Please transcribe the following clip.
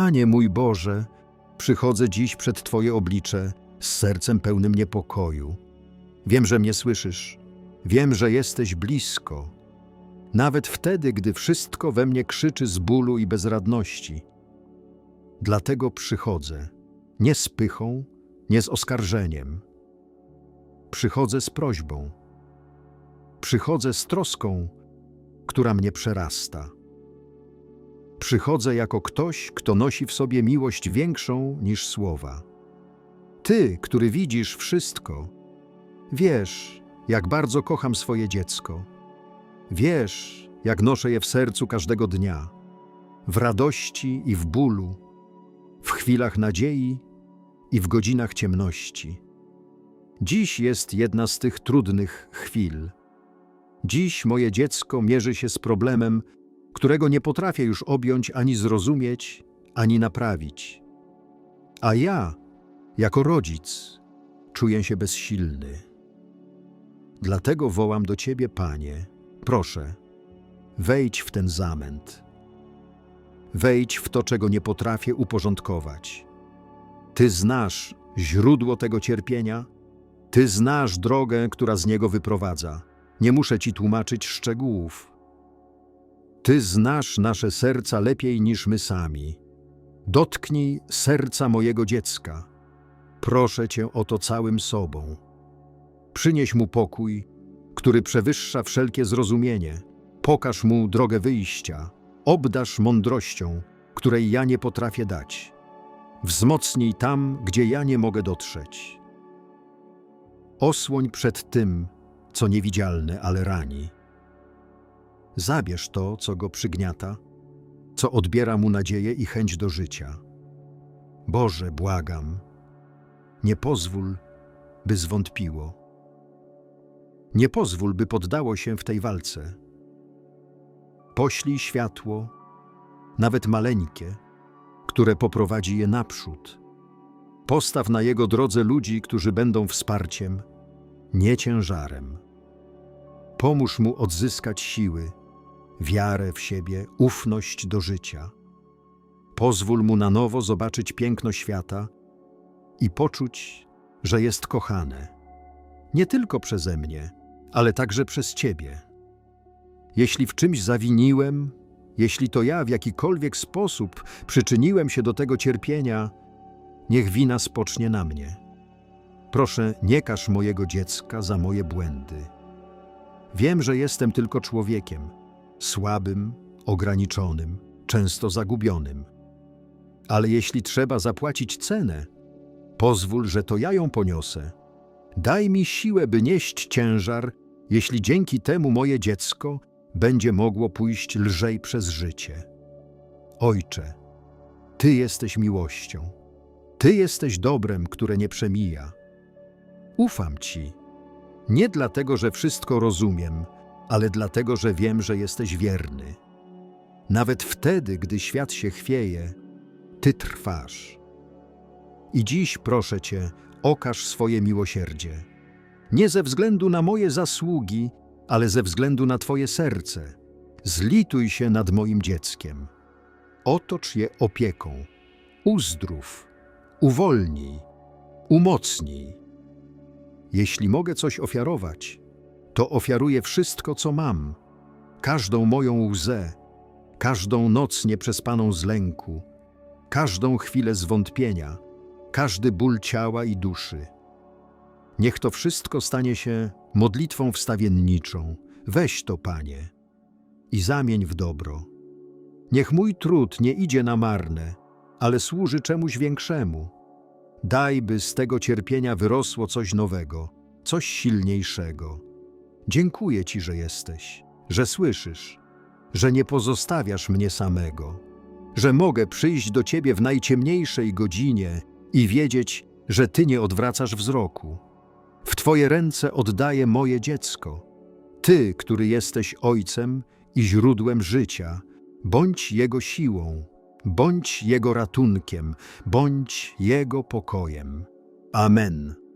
Panie mój Boże, przychodzę dziś przed Twoje oblicze z sercem pełnym niepokoju. Wiem, że mnie słyszysz, wiem, że jesteś blisko. Nawet wtedy, gdy wszystko we mnie krzyczy z bólu i bezradności. Dlatego przychodzę, nie z pychą, nie z oskarżeniem. Przychodzę z prośbą. Przychodzę z troską, która mnie przerasta. Przychodzę jako ktoś, kto nosi w sobie miłość większą niż słowa. Ty, który widzisz wszystko, wiesz, jak bardzo kocham swoje dziecko. Wiesz, jak noszę je w sercu każdego dnia, w radości i w bólu, w chwilach nadziei i w godzinach ciemności. Dziś jest jedna z tych trudnych chwil. Dziś moje dziecko mierzy się z problemem, którego nie potrafię już objąć ani zrozumieć, ani naprawić. A ja, jako rodzic, czuję się bezsilny. Dlatego wołam do Ciebie, Panie, proszę, wejdź w ten zamęt. Wejdź w to, czego nie potrafię uporządkować. Ty znasz źródło tego cierpienia, Ty znasz drogę, która z niego wyprowadza. Nie muszę Ci tłumaczyć szczegółów. Ty znasz nasze serca lepiej niż my sami. Dotknij serca mojego dziecka. Proszę Cię o to całym sobą. Przynieś mu pokój, który przewyższa wszelkie zrozumienie. Pokaż mu drogę wyjścia. Obdasz mądrością, której ja nie potrafię dać. Wzmocnij tam, gdzie ja nie mogę dotrzeć. Osłoń przed tym, co niewidzialne, ale rani. Zabierz to, co go przygniata, co odbiera mu nadzieję i chęć do życia. Boże, błagam, nie pozwól, by zwątpiło. Nie pozwól, by poddało się w tej walce. Poślij światło, nawet maleńkie, które poprowadzi je naprzód. Postaw na jego drodze ludzi, którzy będą wsparciem, nie ciężarem. Pomóż mu odzyskać siły, wiarę w siebie, ufność do życia. Pozwól mu na nowo zobaczyć piękno świata i poczuć, że jest kochane. Nie tylko przeze mnie, ale także przez Ciebie. Jeśli w czymś zawiniłem, jeśli to ja w jakikolwiek sposób przyczyniłem się do tego cierpienia, niech wina spocznie na mnie. Proszę, nie każ mojego dziecka za moje błędy. Wiem, że jestem tylko człowiekiem, słabym, ograniczonym, często zagubionym. Ale jeśli trzeba zapłacić cenę, pozwól, że to ja ją poniosę. Daj mi siłę, by nieść ciężar, jeśli dzięki temu moje dziecko będzie mogło pójść lżej przez życie. Ojcze, Ty jesteś miłością. Ty jesteś dobrem, które nie przemija. Ufam Ci. Nie dlatego, że wszystko rozumiem, ale dlatego, że wiem, że jesteś wierny. Nawet wtedy, gdy świat się chwieje, Ty trwasz. I dziś proszę Cię, okaż swoje miłosierdzie. Nie ze względu na moje zasługi, ale ze względu na Twoje serce. Zlituj się nad moim dzieckiem. Otocz je opieką. Uzdrów, uwolnij, umocnij. Jeśli mogę coś ofiarować, to ofiaruję wszystko, co mam, każdą moją łzę, każdą noc nieprzespaną z lęku, każdą chwilę zwątpienia, każdy ból ciała i duszy. Niech to wszystko stanie się modlitwą wstawienniczą. Weź to, Panie, i zamień w dobro. Niech mój trud nie idzie na marne, ale służy czemuś większemu. Daj, by z tego cierpienia wyrosło coś nowego, coś silniejszego. Dziękuję Ci, że jesteś, że słyszysz, że nie pozostawiasz mnie samego, że mogę przyjść do Ciebie w najciemniejszej godzinie i wiedzieć, że Ty nie odwracasz wzroku. W Twoje ręce oddaję moje dziecko. Ty, który jesteś Ojcem i źródłem życia, bądź Jego siłą, bądź Jego ratunkiem, bądź Jego pokojem. Amen.